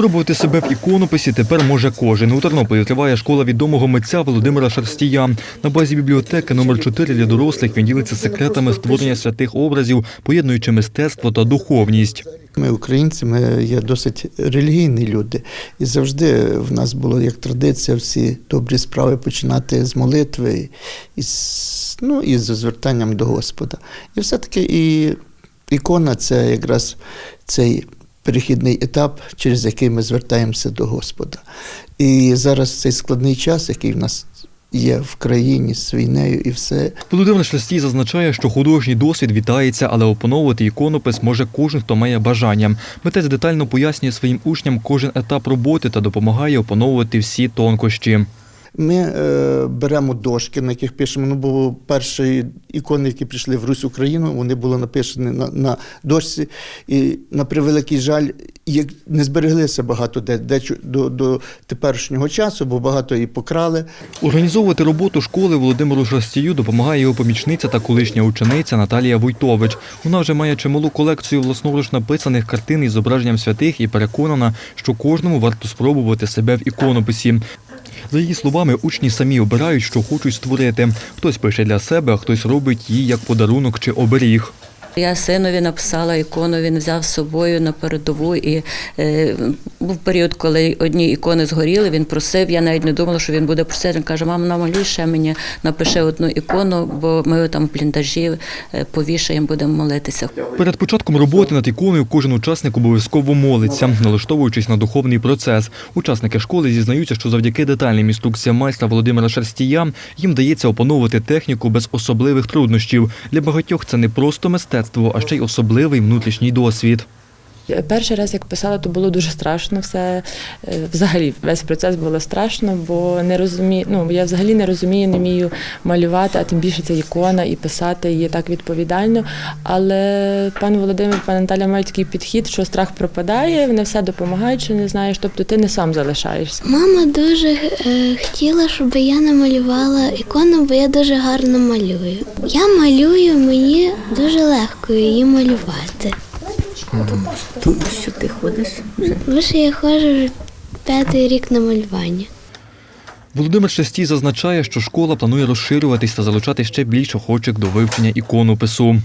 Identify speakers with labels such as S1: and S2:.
S1: Спробувати себе в іконописі тепер може кожен. У Тернополі триває школа відомого митця Володимира Шерстія. На базі бібліотеки номер 4 для дорослих він ділиться секретами створення святих образів, поєднуючи мистецтво та духовність.
S2: Ми, українці, ми є досить релігійні люди, і завжди в нас було як традиція всі добрі справи починати з молитви і ну, і з звертанням до Господа. І все-таки і ікона це якраз цей перехідний етап, через який ми звертаємося до Господа. І зараз цей складний час, який в нас є в країні з війнею і все,
S1: Володимир Шерстій зазначає, що художній досвід вітається, але опановувати іконопис може кожен, хто має бажання. Митець детально пояснює своїм учням кожен етап роботи та допомагає опановувати всі тонкощі.
S2: Ми е, беремо дошки, на яких пишемо. Ну, бо перші ікони, які прийшли в Русь Україну, вони були написані на, на дошці. І на превеликий жаль, як не збереглися багато де, де до, до теперішнього часу, бо багато і покрали.
S1: Організовувати роботу школи Володимиру Шерстію допомагає його помічниця та колишня учениця Наталія Войтович. Вона вже має чималу колекцію власноруч написаних картин із зображенням святих і переконана, що кожному варто спробувати себе в іконописі. За її словами, учні самі обирають, що хочуть створити. Хтось пише для себе, а хтось робить її як подарунок чи оберіг.
S3: Я синові написала ікону, він взяв з собою на передову. І е, був період, коли одні ікони згоріли. Він просив. Я навіть не думала, що він буде просити. Він каже: мама, намалюй ще мені напиши одну ікону, бо ми там в бліндажі е, повішаємо, будемо молитися.
S1: Перед початком роботи над іконою кожен учасник обов'язково молиться, налаштовуючись на духовний процес. Учасники школи зізнаються, що завдяки детальним інструкціям майстра Володимира Шерстія їм вдається опановувати техніку без особливих труднощів. Для багатьох це не просто мистецтво, а ще й особливий внутрішній досвід.
S4: Перший раз, як писала, то було дуже страшно. Все е, взагалі весь процес було страшно, бо не розумію. Ну я взагалі не розумію, не вмію малювати, а тим більше це ікона і писати її так відповідально. Але пан Володимир, пан Наталя мають такий підхід, що страх пропадає, вони все допомагають, що не знаєш. Тобто ти не сам залишаєшся.
S5: Мама дуже е, хотіла, щоб я намалювала ікону, бо я дуже гарно малюю. Я малюю, мені дуже легко її малювати.
S3: Тому що ти ходиш вже.
S5: Я ходжу вже п'ятий рік на малювання.
S1: Володимир Шестій зазначає, що школа планує розширюватись та залучати ще більше охочих до вивчення іконопису.